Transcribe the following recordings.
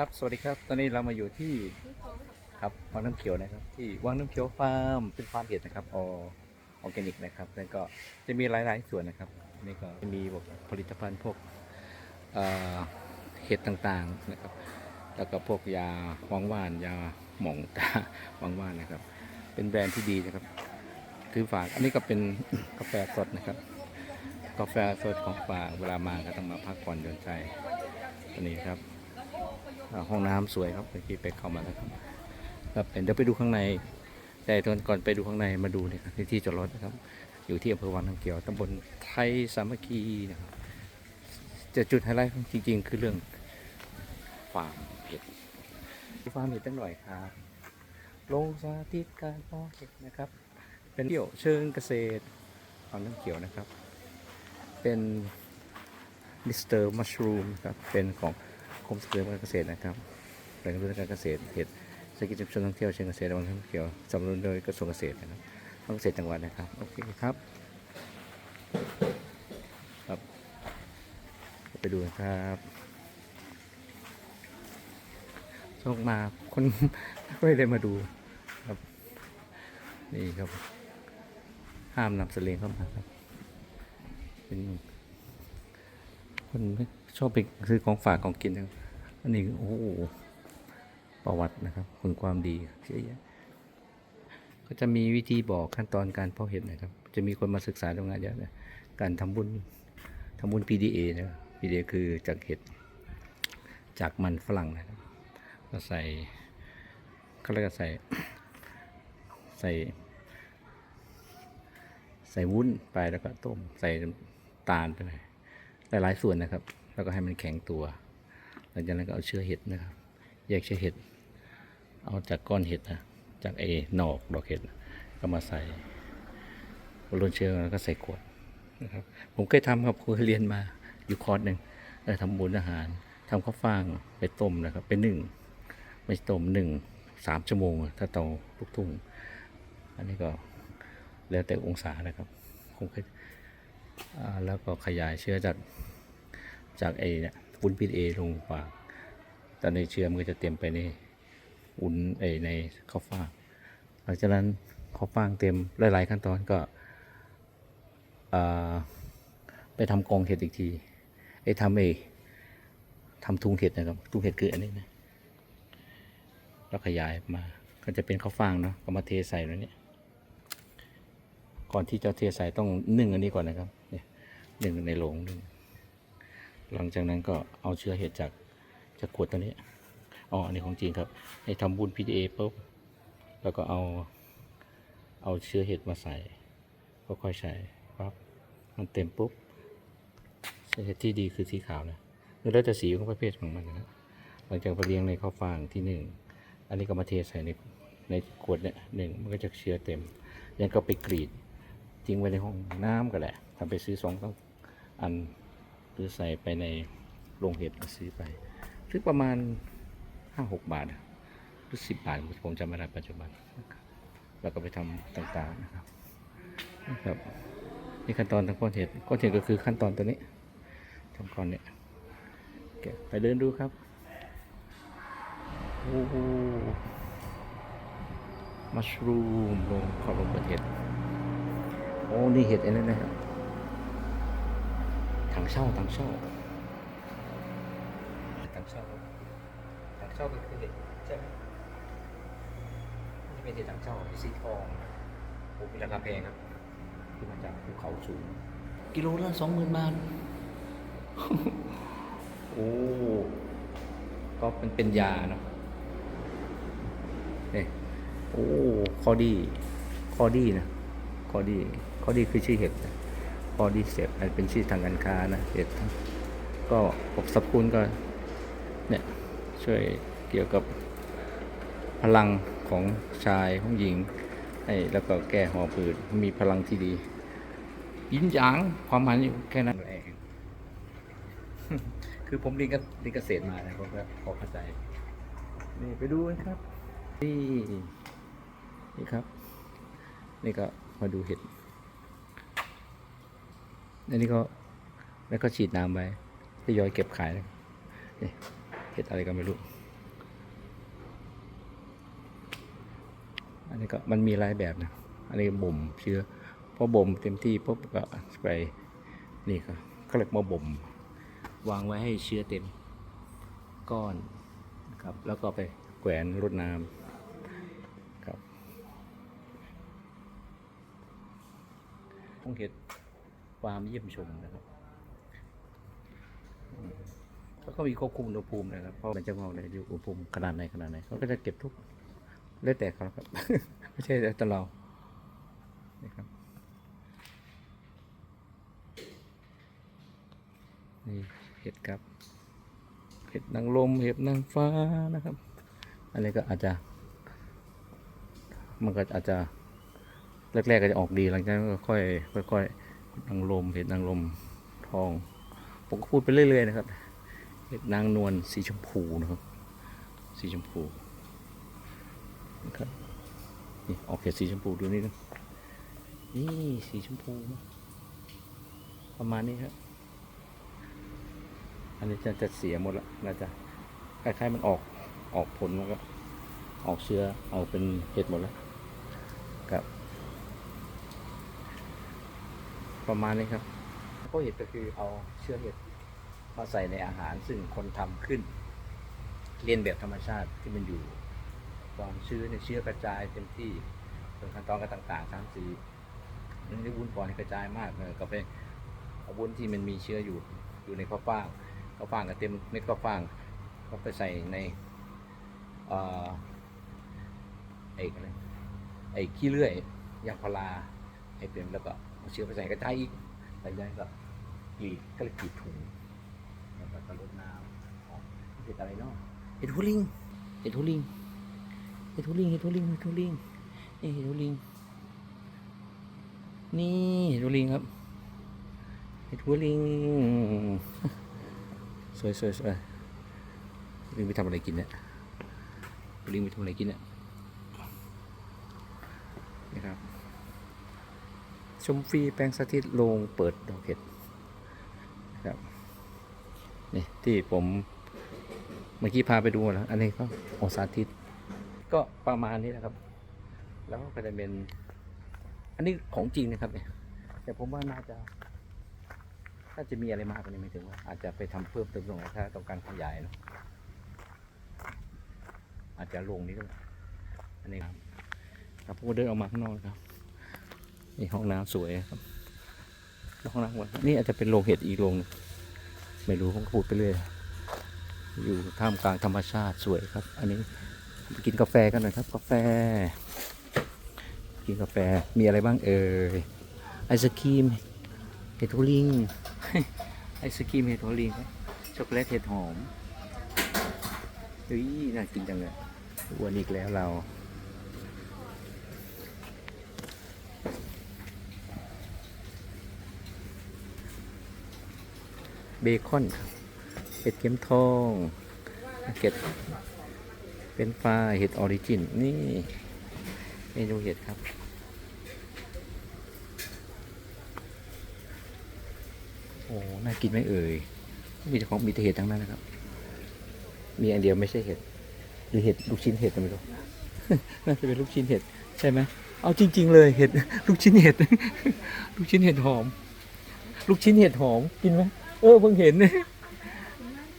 ครับสวัสดีครับตอนนี้เรามาอยู่ที่ครับวังน้ำเขียวนะครับ ที่วังน้ำเขียวฟาร์มเป็นฟาร์มเห็ดนะครับออออร์แกนิกนะครับแล้วก็จะมีหลายๆส่วนนะครับนี่ก็จะมีพวกผลิตภัณฑ์พวกเเห็ดต่างๆนะครับ แล้วก็พวกยาหวังว่านยาหม่องตาหวังว่านนะครับ เป็นแบรนด์ที่ดีนะครับถือฝากอันนี้ก็เป็นกาแฟสดนะครับ กาแฟสดของฝากเวลามาก็ต้องมาพักผ่อนหย่อนใจอันนี้ครับ ห้องน้ำสวยครับเมื่อกี้ไปเข้ามาแล้วครับครับเดี๋ยวไปดูข้างในแต่ตอนก่อนไปดูข้างในมาดูเนี่ยครับที่ที่จอดรถนะครับ อยู่ที่อำเภอวังน้ำเขียวตำบลไทยสามัคคีนะครับจะจุดไฮไลท์จริง ๆ คือเรื่องฟาร์มเห็ดฟาร์มเห็ดตั้งหน่อยครับลงสาธิตการเพาะเห็ดนะครับ เป็นเที่ยวเชิงเกษตรวังน้ำเขียวนะครับ เป็นมิสเตอร์มัชรูมครับเป็นของ กรมส่งเสริมการเกษตรนะครับแหล่งรู้การเกษตรเห็ดเศรษฐกิจชุมชนท่องเที่ยวเชิงเกษตรและวังท่องเที่ยวสนับสนุนโดยกระทรวงเกษตรนะครับท่องเกษตรจังหวัดนะครับโอเคครับครับ ไปดูนะครับโชคมาคนไม่ได้มาดูครับนี่ครับ ห้ามนำสเลงเข้ามาครับเป็นคนไม่ ชอบไปซื้อของฝากของกินนะครับอันนี้โอ้โหประวัตินะครับคุณความดีเยอะแยะก็จะมีวิธีบอกขั้นตอนการเพาะเห็ดนะครับ จะมีคนมาศึกษาตรงานเยอะนะการทำบุญทำบุญ PDA นะ PDA คือจากเห็ดจากมันฝรั่งนะครับก็ใส่ก็แล้วก็ใส่ใส่ใส่วุ้นไปแล้วก็ต้มใส่ตาลไปเลยหลายส่วนนะครับ แล้วก็ให้มันแข็งตัว หลังจากนั้นก็เอาเชื้อเห็ดนะครับ แยกเชื้อเห็ด เอาจากก้อนเห็ดนะ จากไอ้หนอกดอกเห็ด ก็มาใส่ลนเชื้อแล้วก็ใส่ขวดนะครับ ผมเคยทำครับเคยเรียนมาอยู่คอร์สหนึ่งเออทำบุญอาหารทำข้าวฟ่างไปต้มนะครับไปนึ่งไม่ต้มหนึ่งสามชั่วโมง ถ้าเตาลูกทุ่ง อันนี้ก็แล้วแต่องศานะครับผมเคยแล้วก็ขยายเชื้อจาก จากไอ้เนี่ยวุ้นพีเอลงปากตอนในเชื้อมันก็จะเต็มไปในวุ้นไอ้ในข้าวฟ่างหลังจากนั้นข้าวฟ่างเต็มหลายๆขั้นตอนก็อ่าไปทำกองเห็ดอีกทีไอ้ทำไอ้ทำทุงเห็ดนะครับทุงเห็ดคืออันนี้นะแล้วขยายมาก็จะเป็นข้าวฟ่างเนาะก็มาเทใส่แล้วเนี่ยก่อนที่จะเทใส่ต้องนึ่งอันนี้ก่อนนะครับเนี่ยนึ่งในโหลงนึ่ง หลังจากนั้นก็เอาเชื้อเห็ดจากจากขวดตัวนี้อ๋ออันนี้ของจริงครับให้ทำบุญ PDA ปุ๊บแล้วก็เอาเอาเชื้อเห็ดมาใส่ก็ค่อยใส่ปั๊บมันเต็มปุ๊บเชื้อเห็ดที่ดีคือสีขาวนะแล้วแต่สีของประเภทของมันนะหลังจากไปเลี้ยงในข้าวฟางที่หนึ่งอันนี้ก็มาเทใส่ในในขวดเนี่ยหนึ่งมันก็จะเชื้อเต็ม ยังก็ไปกรีดทิ้งไว้ในห้องน้ำก็แหละทำไปซื้อสองต้องอัน หรือใส่ไปในโรงเห็ดซื้อไปซื้อประมาณห้าหกบาทหรือสิบบาทผมจำไม่ได้ปัจจุบันนะครับแล้วก็ไปทำต่างๆนะครับนะครับนี่ขั้นตอนทางก้อนเห็ดก้อนเห็ดก็คือขั้นตอนตัวนี้ทำก้อนเนี่ยไปเดินดูครับโอ้โหมัชรูมลงขอบลงเปิดเห็ดโอ้นี่เห็ดอ้นั่นนะครับ ถังเช่าถังเช่าถังเช่าถังเช่าก็คือเห็ดใช่ไหมนี่เป็นเห็ดถังเช่าสีทองโอ้มีราคาแพงครับที่มาจากภูเขาสูง กิโลละสองหมื่นบาท โอ้ก็เป็นเป็นยาเนาะเนี่ยโอ้ข้อดีข้อดีนะข้อดีข้อดีคือชื่อเห็ดนะ ข้อดีเสพอันเป็นชื่อทางการค้านะเห็ดทั้งก็ปกสรรพคุณก็เนี่ยช่วยเกี่ยวกับพลังของชายของหญิงให้แล้วก็แก้หอบผืดมีพลังที่ดี ยินหยางความหมายอยู่แค่นั้นเองคือผมเรียนกับเรียนเกษตรมานะผมก็พอเข้าใจ นี่ไปดูกันครับ นี่ นี่ครับ นี่ก็มาดูเห็ด อันนี้ก็แล้วก็ฉีดน้ำไปทยอยเก็บขายเห็ดอะไรก็ไม่รู้ อันนี้ก็มันมีหลายแบบนะ อันนี้บ่มเชื้อพอบ่มเต็มที่ปุ๊บก็ไปนี่ก็เขาเรียกมาบ่ม วางไว้ให้เชื้อเต็มก้อนนะครับ แล้วก็ไปแขวนรดน้ำครับต้องเห็ด ฟามเยี่ยมชมนะครับอืมแล้วก็มีควบคุมอุณหภูมินะครับเพราะมันจะงอกในอุณหภูมิขนาดไหนขนาดไหนเขาก็จะเก็บทุกแล้วแต่เขาครับ ไม่ใช่แต่เรานะครับนี่เห็ดครับ เห็ดนางลมเห็ดนางฟ้านะครับ อันนี้ก็อาจจะ มันก็อาจจะแรกๆก็จะออกดีหลังจากนั้นก็ค่อยค่อยๆ นางลมเห็ดนางลมทอง ผมก็พูดไปเรื่อยๆนะครับเห็ดนางนวลสีชมพูนะครับ สีชมพูนะครับนี่ออกเห็ดสีชมพูดูนี่นะนี่สีชมพู ประมาณนี้ครับอันนี้จะจะเสียหมดละน่าจะคล้ายๆมันออกออกผลแล้วก็ออกเชื้อเอาเป็นเห็ดหมดแล้วครับ ประมาณนี้ครับก็เห็ดก็คือเอาเชื้อเห็ดมาใส่ในอาหารซึ่งคนทำขึ้น เรียนแบบธรรมชาติที่มันอยู่ความชื้นในยเชื้อกระจายเต็มที่ส่วนขั้นตอนก็ต่างๆสามสี่นี่วุ้นก่อนกระจายมากเลยก็ไปเอาวุ้นที่มันมีเชื้ออยู่อยู่ในข้าวฟ่างข้าวฟ่างกับเต็มเม็ดข้าวฟ่างก็ไปใส่ในเอ่อไอ้อะไรไอ้ขี้เลื่อยยางพาราให้เป็นแล้วก็ เชื้อไปใส่กระจายอีกใส่ได้ก็กรีดก็เลยกรีดถุงแล้วก็ลดน้ำออกเห็ดอะไรเนาะเห็ดหูลิงเห็ดหูลิงเห็ดหูลิงเห็ดหูลิงเห็ดหูลิงนี่เห็ดหูลิงนี่เห็ดหูลิงครับเห็ดหัวลิงสวยสวยสวยลิงไปทำอะไรกินเนี่ยลิงไปทำอะไรกินเนี่ยนะครับ ชมฟรีแปลงสาธิตโรงเปิดดอกเห็ดนะครับนี่ที่ผมเมื่อกี้พาไปดูแล้วอันนี้ก็โอสาธิต ก็ประมาณนี้นะครับ แล้วก็จะเป็น อันนี้ของจริงนะครับเนี่ยแต่ผมว่าน่าจะถ้าจะมีอะไรมากกว่านี้ไม่ถึงว่า อาจจะไปทำเพิ่มเติมตรงไหนถ้าต้องการขยายเนอะอาจจะลงนี้ก็ได้อันนี้ครับครับผมเดินออกมาข้างนอกนะครับ นี่ห้องน้ำสวยครับห้องน้ำวันนี่อาจจะเป็นโรงเห็ดอีกโรงไม่รู้ผมพูดไปเรื่อยอยู่ท่ามกลางธรรมชาติสวยครับ อันนี้กินกาแฟกันหน่อยครับกาแฟ กินกาแฟมีอะไรบ้างเอ่ยไอศครีมเห็ดโทลิงไอศครีมเห็ดโทลิงช็อกโกแลตเห็ดหอมเฮ้ยน่ากินจังเลยอ้วนอีกแล้วเรา เบคอนเห็ดเข็มทองเห็ดเป็นฟ้าเห็ดออริจิน นี่เมนูเห็ดครับ โอ้ น่ากินไหมเอ่ย มีแต่ของมีแต่เห็ดทั้งนั้นนะครับ มีอันเดียวไม่ใช่เห็ด หรือเห็ดลูกชิ้นเห็ดไม่รู้น่าจะเป็นลูกชิ้นเห็ดใช่ไหมเอาจริง ๆ เลยเห็ดลูกชิ้นเห็ด ลูกชิ้นเห็ดหอม ลูกชิ้นเห็ดหอมกินไหม เออเพิ่งเห็น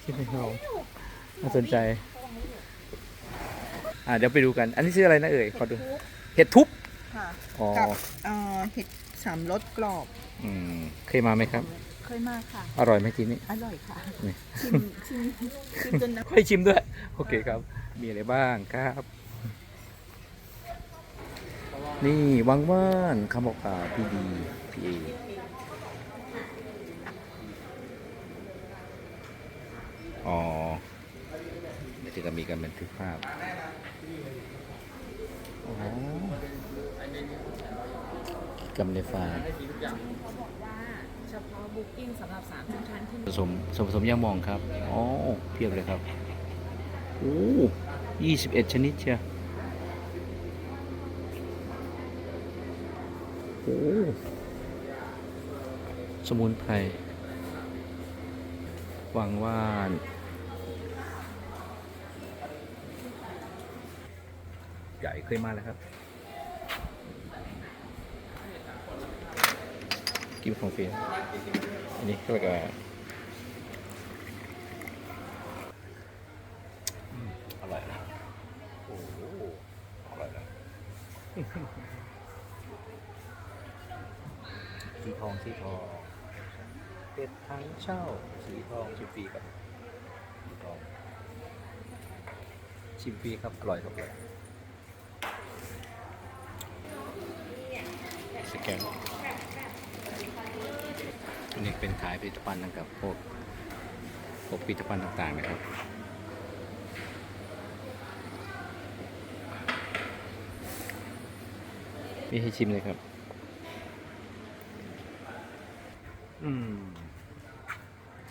ชิ้นเห็ดหอมน่าสนใจ อ่าเดี๋ยวไปดูกัน อันนี้ชื่ออะไรนะเอ่ยขอดูเห็ดทุบค่ะอ๋อกับเอ่อเห็ดสามรสกรอบอืมเคยมาไหมครับ เคยมากค่ะ อร่อยไหมทีนี้ อร่อยค่ะนี่ ชิมชิมชิมจนน้ำค่อยชิมด้วย โอเคครับ มีอะไรบ้างครับ นี่วังว่านคำบอกกล่าวพี่ดีพี่เอ อ๋อเดี๋ยวจะมีการบันทึกภาพอ๋อกำในฟาร์มเขาบอกว่าเฉพาะบุ๊กิ้งสำหรับ3ทุกท่านที่ผสมส่วนผสมย่ามองครับ อ๋อ เพียบเลยครับ โอ้ยี่สิบเอ็ดชนิดเชียวโอ้ สมุนไพรวังว่าน ใหญ่เคยมากแล้วครับกิมของฟรีอันนี้ก็แบบอร่อยนะโอ้โหอร่อยนะสีทองสีทองเป็ดทั้งเช่าสีทองชิมฟรีครับสีทองชิมฟรีครับอร่อยครับเลย แกนอันนี้เป็นขายผลิตภัณฑ์นะครับพวกพวกผลิตภัณฑ์ต่างๆนะครับมีให้ชิมเลยครับ อืม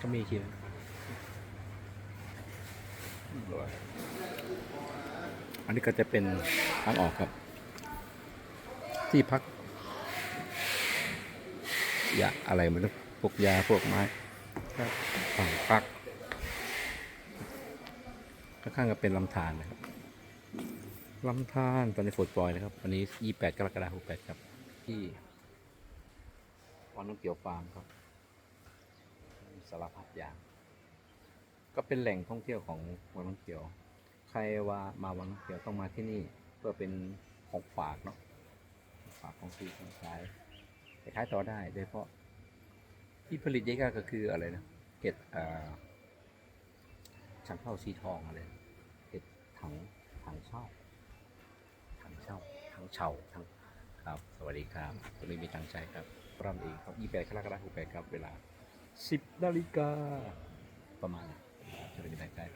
ก็มีชิมอืมอร่อยอันนี้ก็จะเป็นทางออกครับ ที่พัก ยาอะไรไมันพวกยาพวกไม้ครับฝั่งพักข้างๆก็เป็นลำธารนะครับลำธารตอนนี้ฝนปล่อยนะครับ วันนี้ 28 กรกฎาคม68ครับ ที่วังน้ำเขียวฟาร์มครับมีสารพัดอย่าง ก็เป็นแหล่งท่องเที่ยวของวังน้ำเขียว ใครว่ามาวังน้ำเขียวต้องมาที่นี่ เพื่อเป็นของฝากเนาะของฝากของฟรีของขาย ไปขายต่อได้โดยเฉพาะ ที่ผลิตเยอะก็คืออะไรนะเห็ดอ่าชังเข้าสีทองอะไรเห็ดถังถังเช่าทางเช่าทางเช่าทางครับ สวัสดีครับตรงนี้มีทางใช้ครับรำเองครับยี่แปดกรกฎาคมแปดครับ เวลาสิบนาฬิกาประมาณจะเป็นแบบใกล้